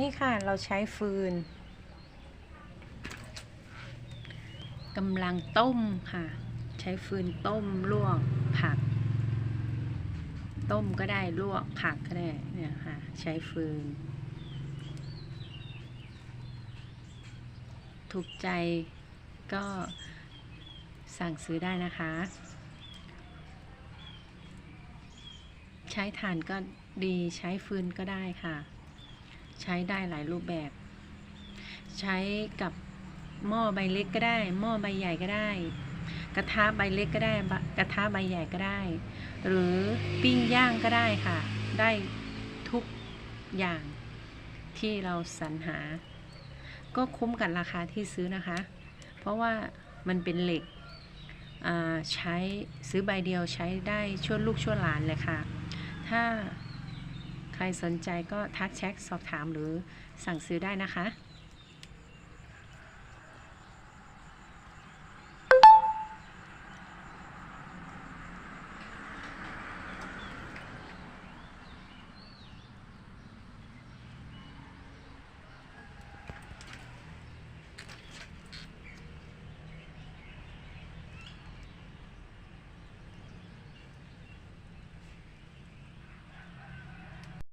นี่ค่ะเราใช้ฟืนกำลังต้มค่ะ ใช้ฟืนต้มลวกผัก ต้มก็ได้ลวกผักก็ได้เนี่ยค่ะ ใช้ฟืน ถูกใจก็สั่งซื้อได้นะคะ ใช้ถ่านก็ดีใช้ฟืนก็ได้ค่ะ ใช้ได้หลายรูปแบบ ใช้กับหม้อใบเล็กก็ได้ หม้อใบใหญ่ก็ได้ กระทะใบเล็กก็ได้ กระทะใบใหญ่ก็ได้ หรือปิ้งย่างก็ได้ค่ะ ได้ทุกอย่างที่เราสรรหา ก็คุ้มกับราคาที่ซื้อนะคะ เพราะว่ามันเป็นเหล็กใช้ซื้อใบเดียวใช้ได้ชั่วลูกชั่วหลานเลยค่ะ ถ้า ใครสนใจก็ทักแชทสอบถามหรือสั่งซื้อได้นะคะ